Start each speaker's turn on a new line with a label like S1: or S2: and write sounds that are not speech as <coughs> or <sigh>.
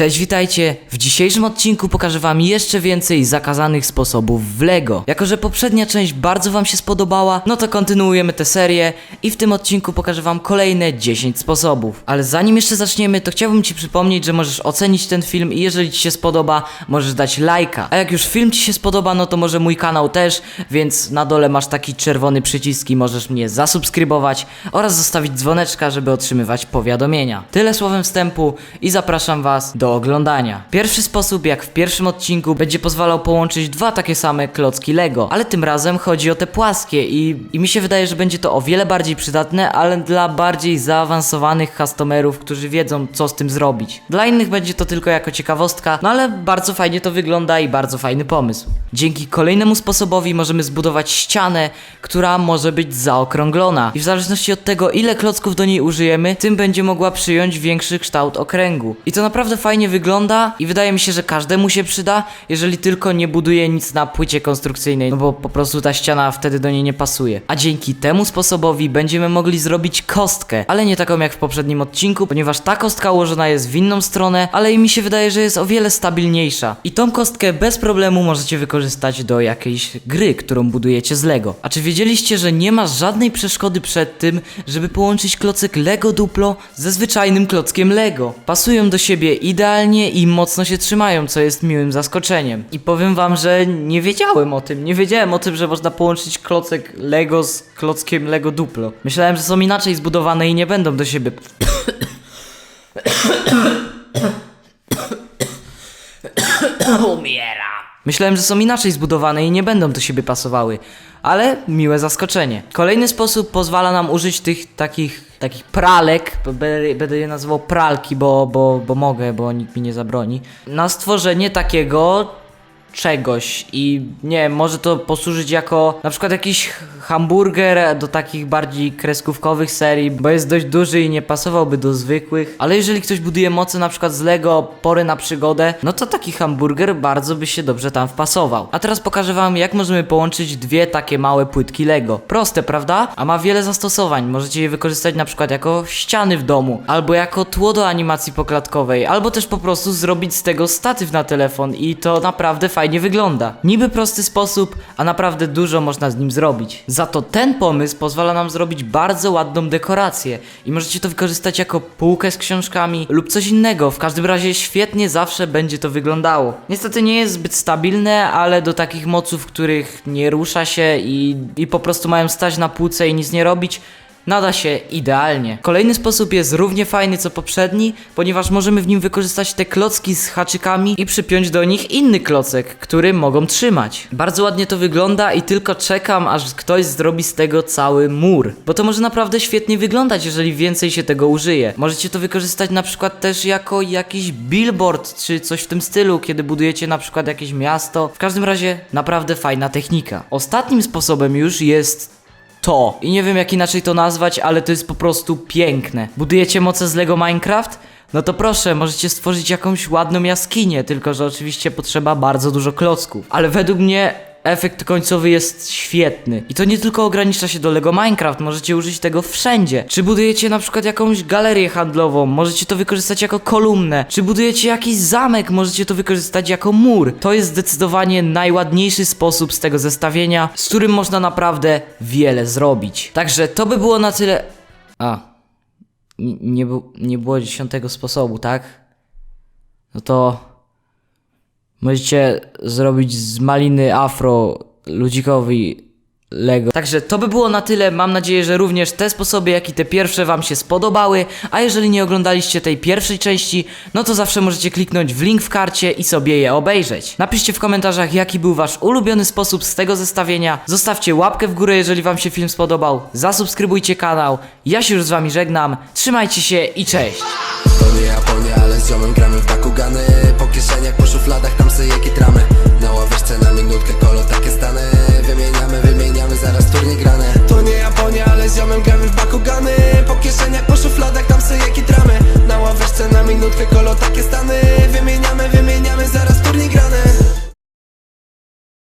S1: Cześć, witajcie! W dzisiejszym odcinku pokażę wam jeszcze więcej zakazanych sposobów w LEGO. Jako, że poprzednia część bardzo wam się spodobała, no to kontynuujemy tę serię i w tym odcinku pokażę wam kolejne 10 sposobów. Ale zanim jeszcze zaczniemy, to chciałbym ci przypomnieć, że możesz ocenić ten film i jeżeli ci się spodoba, możesz dać lajka. A jak już film ci się spodoba, no to może mój kanał też, więc na dole masz taki czerwony przycisk i możesz mnie zasubskrybować oraz zostawić dzwoneczka, żeby otrzymywać powiadomienia. Tyle słowem wstępu i zapraszam was do oglądania. Pierwszy sposób, jak w pierwszym odcinku, będzie pozwalał połączyć dwa takie same klocki Lego, ale tym razem chodzi o te płaskie i, i mi się wydaje, że będzie to o wiele bardziej przydatne, ale dla bardziej zaawansowanych customerów, którzy wiedzą co z tym zrobić. Dla innych będzie to tylko jako ciekawostka, no ale bardzo fajnie to wygląda i bardzo fajny pomysł. Dzięki kolejnemu sposobowi możemy zbudować ścianę, która może być zaokrąglona i w zależności od tego ile klocków do niej użyjemy, tym będzie mogła przyjąć większy kształt okręgu. I to naprawdę fajnie wygląda i wydaje mi się, że każdemu się przyda, jeżeli tylko nie buduje nic na płycie konstrukcyjnej, no bo po prostu ta ściana wtedy do niej nie pasuje. A dzięki temu sposobowi będziemy mogli zrobić kostkę, ale nie taką jak w poprzednim odcinku, ponieważ ta kostka ułożona jest w inną stronę, ale i mi się wydaje, że jest o wiele stabilniejsza. I tą kostkę bez problemu możecie wykorzystać do jakiejś gry, którą budujecie z Lego. A czy wiedzieliście, że nie ma żadnej przeszkody przed tym, żeby połączyć klocek Lego Duplo ze zwyczajnym klockiem Lego? Pasują do siebie idealnie i mocno się trzymają, co jest miłym zaskoczeniem. I powiem wam, że nie wiedziałem o tym. Nie wiedziałem o tym, że można połączyć klocek Lego z klockiem Lego Duplo. Myślałem, że są inaczej zbudowane i nie będą do siebie. <coughs> <coughs> Umiera. Myślałem, że są inaczej zbudowane i nie będą do siebie pasowały, ale miłe zaskoczenie. Kolejny sposób pozwala nam użyć tych takich, takich pralek, będę, je nazywał pralki, bo, bo, bo mogę, bo nikt mi nie zabroni, na stworzenie takiego czegoś i nie może to posłużyć jako na przykład jakiś hamburger do takich bardziej kreskówkowych serii, bo jest dość duży i nie pasowałby do zwykłych, ale jeżeli ktoś buduje moce na przykład z Lego pory na przygodę, no to taki hamburger bardzo by się dobrze tam wpasował. A teraz pokażę wam jak możemy połączyć dwie takie małe płytki Lego. Proste, prawda? A ma wiele zastosowań. Możecie je wykorzystać na przykład jako ściany w domu, albo jako tło do animacji poklatkowej, albo też po prostu zrobić z tego statyw na telefon i to naprawdę fajnie wygląda. Niby prosty sposób, a naprawdę dużo można z nim zrobić. Za to ten pomysł pozwala nam zrobić bardzo ładną dekorację i możecie to wykorzystać jako półkę z książkami lub coś innego. W każdym razie świetnie zawsze będzie to wyglądało. Niestety nie jest zbyt stabilne, ale do takich moców, których nie rusza się i, i po prostu mają stać na półce i nic nie robić, Nada się idealnie. Kolejny sposób jest równie fajny co poprzedni, ponieważ możemy w nim wykorzystać te klocki z haczykami i przypiąć do nich inny klocek, który mogą trzymać. Bardzo ładnie to wygląda i tylko czekam, aż ktoś zrobi z tego cały mur. Bo to może naprawdę świetnie wyglądać, jeżeli więcej się tego użyje. Możecie to wykorzystać na przykład też jako jakiś billboard, czy coś w tym stylu, kiedy budujecie na przykład jakieś miasto. W każdym razie naprawdę fajna technika. Ostatnim sposobem już jest to. I nie wiem jak inaczej to nazwać, ale to jest po prostu piękne. Budujecie moce z Lego Minecraft? No to proszę, możecie stworzyć jakąś ładną jaskinię, tylko że oczywiście potrzeba bardzo dużo klocków. Ale według mnie efekt końcowy jest świetny. I to nie tylko ogranicza się do Lego Minecraft, możecie użyć tego wszędzie. Czy budujecie na przykład jakąś galerię handlową, możecie to wykorzystać jako kolumnę. Czy budujecie jakiś zamek, możecie to wykorzystać jako mur. To jest zdecydowanie najładniejszy sposób z tego zestawienia, z którym można naprawdę wiele zrobić. Także to by było na tyle... A, nie, bu- nie było dziesiątego sposobu, tak? No to... Możecie zrobić z maliny afro ludzikowi Lego. Także to by było na tyle. Mam nadzieję, że również te sposoby, jak i te pierwsze Wam się spodobały. A jeżeli nie oglądaliście tej pierwszej części, no to zawsze możecie kliknąć w link w karcie i sobie je obejrzeć. Napiszcie w komentarzach, jaki był Wasz ulubiony sposób z tego zestawienia. Zostawcie łapkę w górę, jeżeli Wam się film spodobał. Zasubskrybujcie kanał. Ja się już z Wami żegnam. Trzymajcie się i cześć.
S2: Nie Japonia, ale z ziomem gramy w Bakugany Po kieszeniach, po szufladach, tam sobie kitramy Na ławeczce na minutkę,